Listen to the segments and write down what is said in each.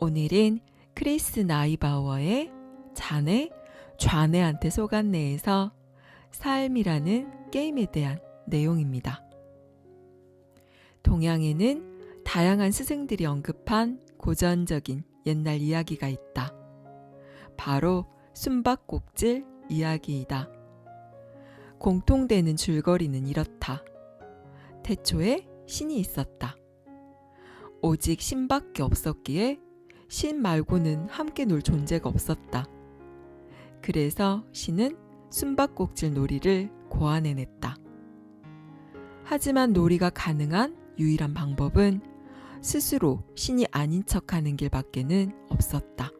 오늘은 크리스 나이바워의 자네, 좌네한테 속았네에서 삶이라는 게임에 대한 내용입니다. 동양에는 다양한 스승들이 언급한 고전적인 옛날 이야기가 있다. 바로 숨바꼭질 이야기이다. 공통되는 줄거리는 이렇다. 태초에 신이 있었다. 오직 신밖에 없었기에 신 말고는 함께 놀 존재가 없었다. 그래서 신은 숨바꼭질 놀이를 고안해냈다. 하지만 놀이가 가능한 유일한 방법은 스스로 신이 아닌 척 하는 길밖에는 없었다.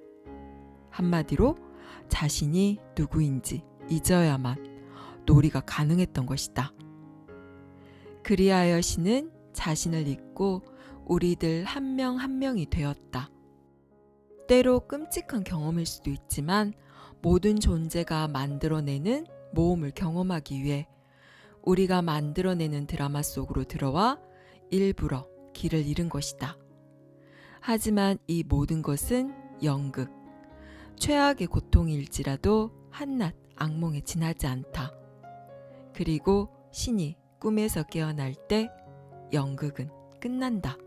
한마디로 자신이 누구인지 잊어야만 놀이가 가능했던 것이다. 그리하여 신은 자신을 잊고 우리들 한 명한 명이 되었다. 때로 끔찍한 경험일 수도 있지만 모든 존재가 만들어내는 모험을 경험하기 위해 우리가 만들어내는 드라마 속으로 들어와 일부러 길을 잃은 것이다. 하지만 이 모든 것은 연극, 최악의 고통일지라도 한낱 악몽에 지나지 않다. 그리고 신이 꿈에서 깨어날 때 연극은 끝난다.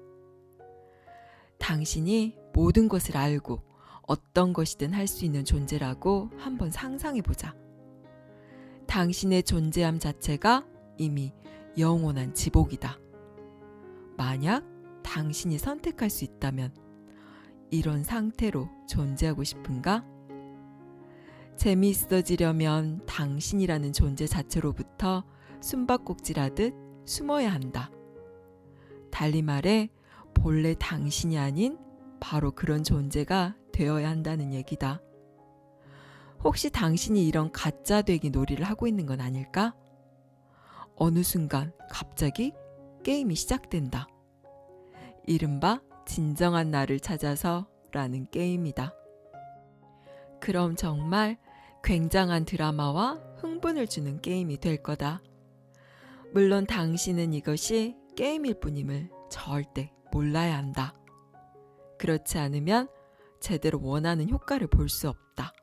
당신이 모든 것을 알고 어떤 것이든 할 수 있는 존재라고 한번 상상해 보자. 당신의 존재함 자체가 이미 영원한 지복이다. 만약 당신이 선택할 수 있다면 이런 상태로 존재하고 싶은가? 재미있어지려면 당신이라는 존재 자체로부터 숨바꼭질하듯 숨어야 한다. 달리 말해 본래 당신이 아닌 바로 그런 존재가 되어야 한다는 얘기다. 혹시 당신이 이런 가짜 되기 놀이를 하고 있는 건 아닐까? 어느 순간 갑자기 게임이 시작된다. 이른바 진정한 나를 찾아서 라는 게임이다. 그럼 정말 굉장한 드라마와 흥분을 주는 게임이 될 거다. 물론 당신은 이것이 게임일 뿐임을 절대 몰라야 한다. 그렇지 않으면 제대로 원하는 효과를 볼 수 없다.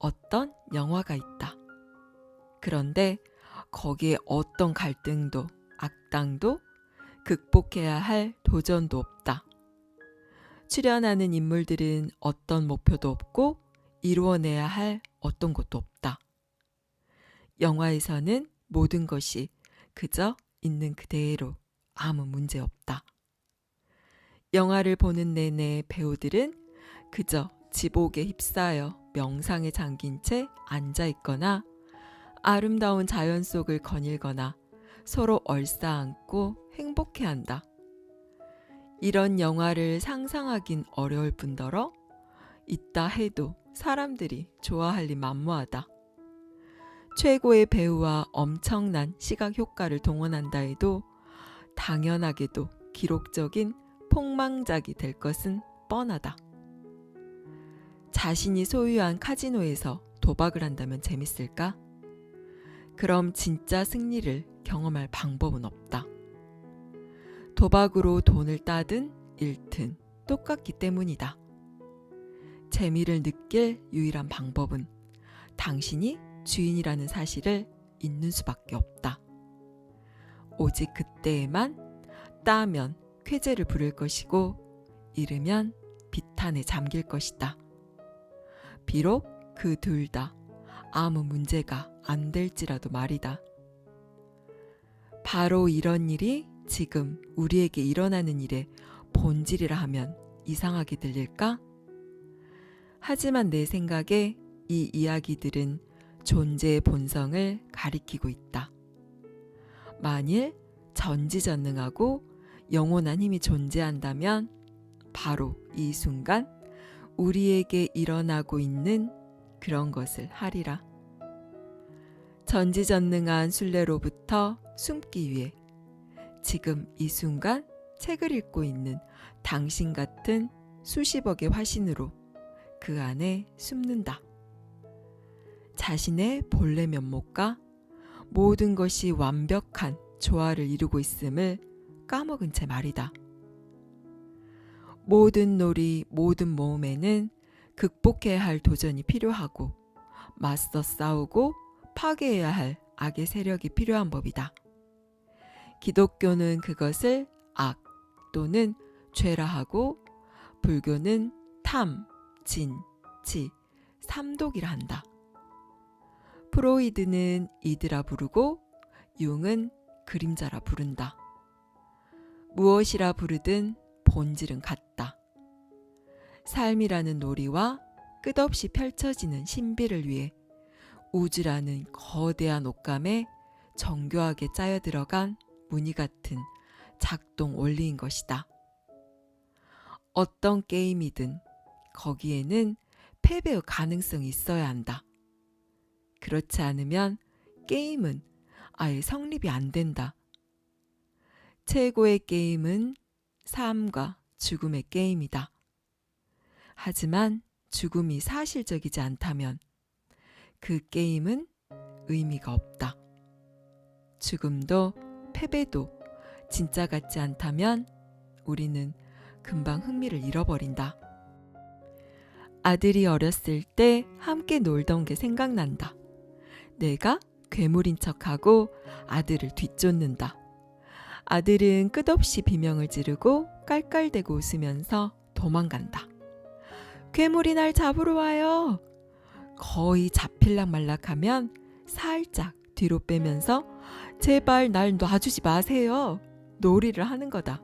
어떤 영화가 있다. 그런데 거기에 어떤 갈등도 악당도 극복해야 할 도전도 없다. 출연하는 인물들은 어떤 목표도 없고 이루어내야 할 어떤 것도 없다. 영화에서는 모든 것이 그저 있는 그대로 아무 문제 없다. 영화를 보는 내내 배우들은 그저 지복에 휩싸여 명상에 잠긴 채 앉아 있거나 아름다운 자연 속을 거닐거나 서로 얼싸안고 행복해 한다. 이런 영화를 상상하긴 어려울 뿐더러 있다 해도 사람들이 좋아할 리 만무하다. 최고의 배우와 엄청난 시각 효과를 동원한다 해도 당연하게도 기록적인 폭망작이 될 것은 뻔하다. 자신이 소유한 카지노에서 도박을 한다면 재밌을까? 그럼 진짜 승리를 경험할 방법은 없다. 도박으로 돈을 따든 잃든 똑같기 때문이다. 재미를 느낄 유일한 방법은 당신이 주인이라는 사실을 잊는 수밖에 없다. 오직 그때에만 따면 쾌재를 부를 것이고 잃으면 비탄에 잠길 것이다. 비록 그 둘 다 아무 문제가 안 될지라도 말이다. 바로 이런 일이 지금 우리에게 일어나는 일의 본질이라 하면 이상하게 들릴까? 하지만 내 생각에 이 이야기들은 존재의 본성을 가리키고 있다. 만일 전지전능하고 영원한 힘이 존재한다면 바로 이 순간 우리에게 일어나고 있는 그런 것을 하리라. 전지전능한 순례로부터 숨기 위해 지금 이 순간 책을 읽고 있는 당신 같은 수십억의 화신으로 그 안에 숨는다. 자신의 본래 면목과 모든 것이 완벽한 조화를 이루고 있음을 까먹은 채 말이다. 모든 놀이, 모든 모험에는 극복해야 할 도전이 필요하고 맞서 싸우고 파괴해야 할 악의 세력이 필요한 법이다. 기독교는 그것을 악 또는 죄라 하고 불교는 탐, 진, 치, 삼독이라 한다. 프로이드는 이드라 부르고 융은 그림자라 부른다. 무엇이라 부르든 본질은 같다. 삶이라는 놀이와 끝없이 펼쳐지는 신비를 위해 우주라는 거대한 옷감에 정교하게 짜여 들어간 무늬 같은 작동 원리인 것이다. 어떤 게임이든 거기에는 패배의 가능성이 있어야 한다. 그렇지 않으면 게임은 아예 성립이 안 된다. 최고의 게임은 삶과 죽음의 게임이다. 하지만 죽음이 사실적이지 않다면 그 게임은 의미가 없다. 죽음도 패배도 진짜 같지 않다면 우리는 금방 흥미를 잃어버린다. 아들이 어렸을 때 함께 놀던 게 생각난다. 내가 괴물인 척하고 아들을 뒤쫓는다. 아들은 끝없이 비명을 지르고 깔깔대고 웃으면서 도망간다. 괴물이 날 잡으러 와요. 거의 잡힐락 말락하면 살짝 뒤로 빼면서 제발 날 놔주지 마세요. 놀이를 하는 거다.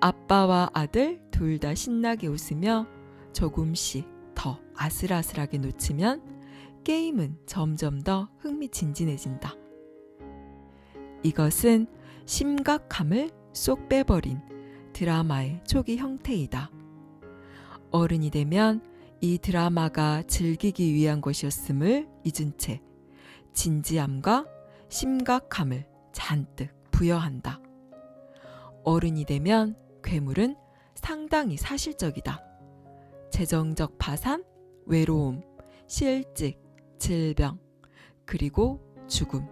아빠와 아들 둘 다 신나게 웃으며 조금씩 더 아슬아슬하게 놓치면 게임은 점점 더 흥미진진해진다. 이것은 심각함을 쏙 빼버린 드라마의 초기 형태이다. 어른이 되면 이 드라마가 즐기기 위한 것이었음을 잊은 채 진지함과 심각함을 잔뜩 부여한다. 어른이 되면 괴물은 상당히 사실적이다. 재정적 파산, 외로움, 실직, 질병, 그리고 죽음.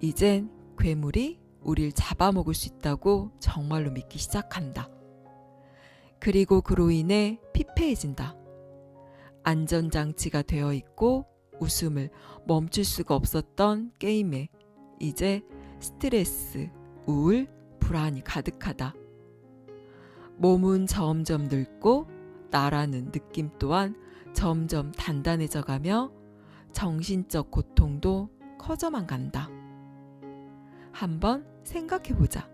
이젠 괴물이 우릴 잡아먹을 수 있다고 정말로 믿기 시작한다. 그리고 그로 인해 피폐해진다. 안전장치가 되어 있고 웃음을 멈출 수가 없었던 게임에 이제 스트레스, 우울, 불안이 가득하다. 몸은 점점 늙고 나라는 느낌 또한 점점 단단해져 가며 정신적 고통도 커져만 간다. 한번 생각해 보자.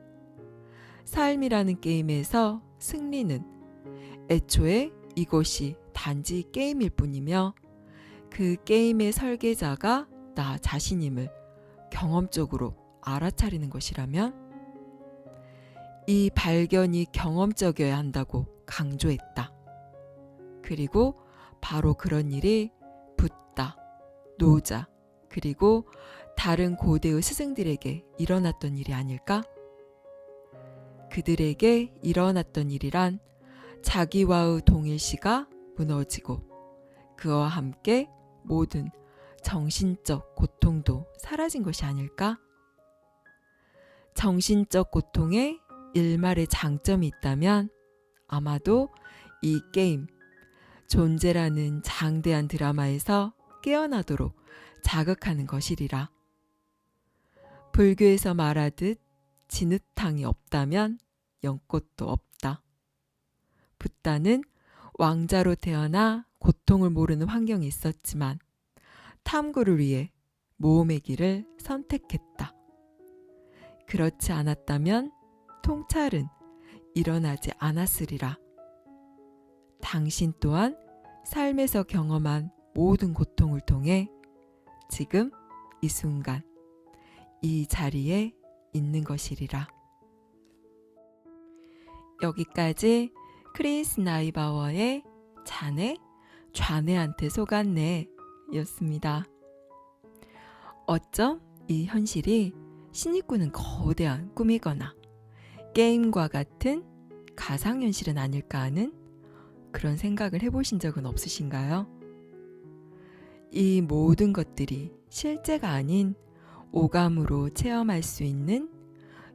삶이라는 게임에서 승리는 애초에 이것이 단지 게임일 뿐이며 그 게임의 설계자가 나 자신임을 경험적으로 알아차리는 것이라면 이 발견이 경험적이어야 한다고 강조했다. 그리고 바로 그런 일이 붓다, 노자, 그리고 다른 고대의 스승들에게 일어났던 일이 아닐까? 그들에게 일어났던 일이란 자기와의 동일시가 무너지고 그와 함께 모든 정신적 고통도 사라진 것이 아닐까? 정신적 고통에 일말의 장점이 있다면 아마도 이 게임, 존재라는 장대한 드라마에서 깨어나도록 자극하는 것이리라. 불교에서 말하듯 진흙탕이 없다면 연꽃도 없다. 붓다는 왕자로 태어나 고통을 모르는 환경이 있었지만 탐구를 위해 모험의 길을 선택했다. 그렇지 않았다면 통찰은 일어나지 않았으리라. 당신 또한 삶에서 경험한 모든 고통을 통해 지금 이 순간 이 자리에 있는 것이리라. 여기까지 크리스 나이바워의 자네, 좌네한테 속았네 였습니다. 어쩜 이 현실이 꾸는 거대한 꿈이거나 게임과 같은 가상현실은 아닐까 하는 그런 생각을 해보신 적은 없으신가요? 이 모든 것들이 실제가 아닌 오감으로 체험할 수 있는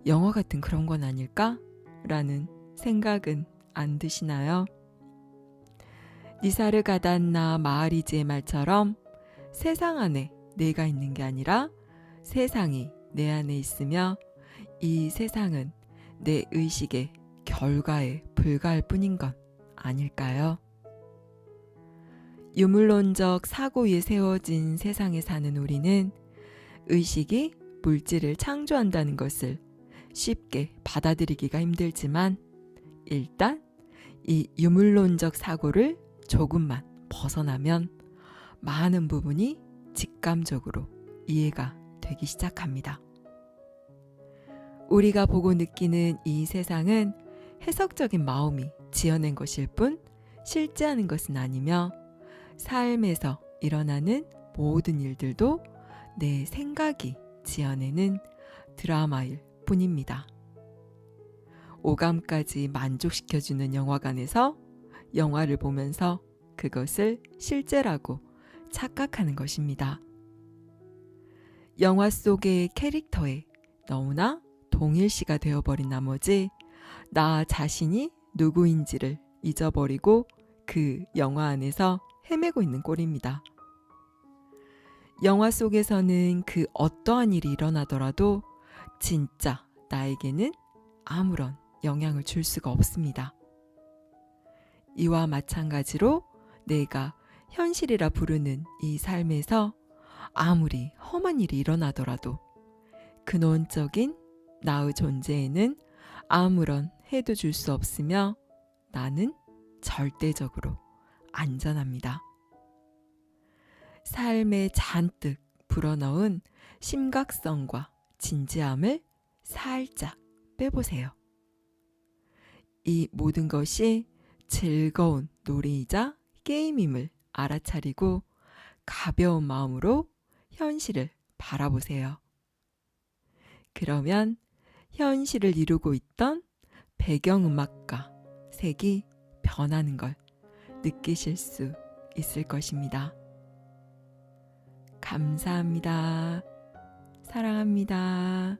영화 같은 그런 건 아닐까? 라는 생각은 안 드시나요? 니사르 가단나 마하리지의 말처럼 세상 안에 내가 있는 게 아니라 세상이 내 안에 있으며 이 세상은 내 의식의 결과에 불과할 뿐인 건 아닐까요? 유물론적 사고 위에 세워진 세상에 사는 우리는 의식이 물질을 창조한다는 것을 쉽게 받아들이기가 힘들지만 일단 이 유물론적 사고를 조금만 벗어나면 많은 부분이 직감적으로 이해가 되기 시작합니다. 우리가 보고 느끼는 이 세상은 해석적인 마음이 지어낸 것일 뿐 실제하는 것은 아니며 삶에서 일어나는 모든 일들도 내 생각이 지어내는 드라마일 뿐입니다. 오감까지 만족시켜주는 영화관에서 영화를 보면서 그것을 실제라고 착각하는 것입니다. 영화 속의 캐릭터에 너무나 동일시가 되어버린 나머지 나 자신이 누구인지를 잊어버리고 그 영화 안에서 헤매고 있는 꼴입니다. 영화 속에서는 그 어떠한 일이 일어나더라도 진짜 나에게는 아무런 영향을 줄 수가 없습니다. 이와 마찬가지로 내가 현실이라 부르는 이 삶에서 아무리 험한 일이 일어나더라도 근원적인 나의 존재에는 아무런 해도 줄 수 없으며 나는 절대적으로 안전합니다. 삶에 잔뜩 불어넣은 심각성과 진지함을 살짝 빼보세요. 이 모든 것이 즐거운 놀이이자 게임임을 알아차리고 가벼운 마음으로 현실을 바라보세요. 그러면 현실을 이루고 있던 배경음악과 색이 변하는 걸 느끼실 수 있을 것입니다. 감사합니다. 사랑합니다.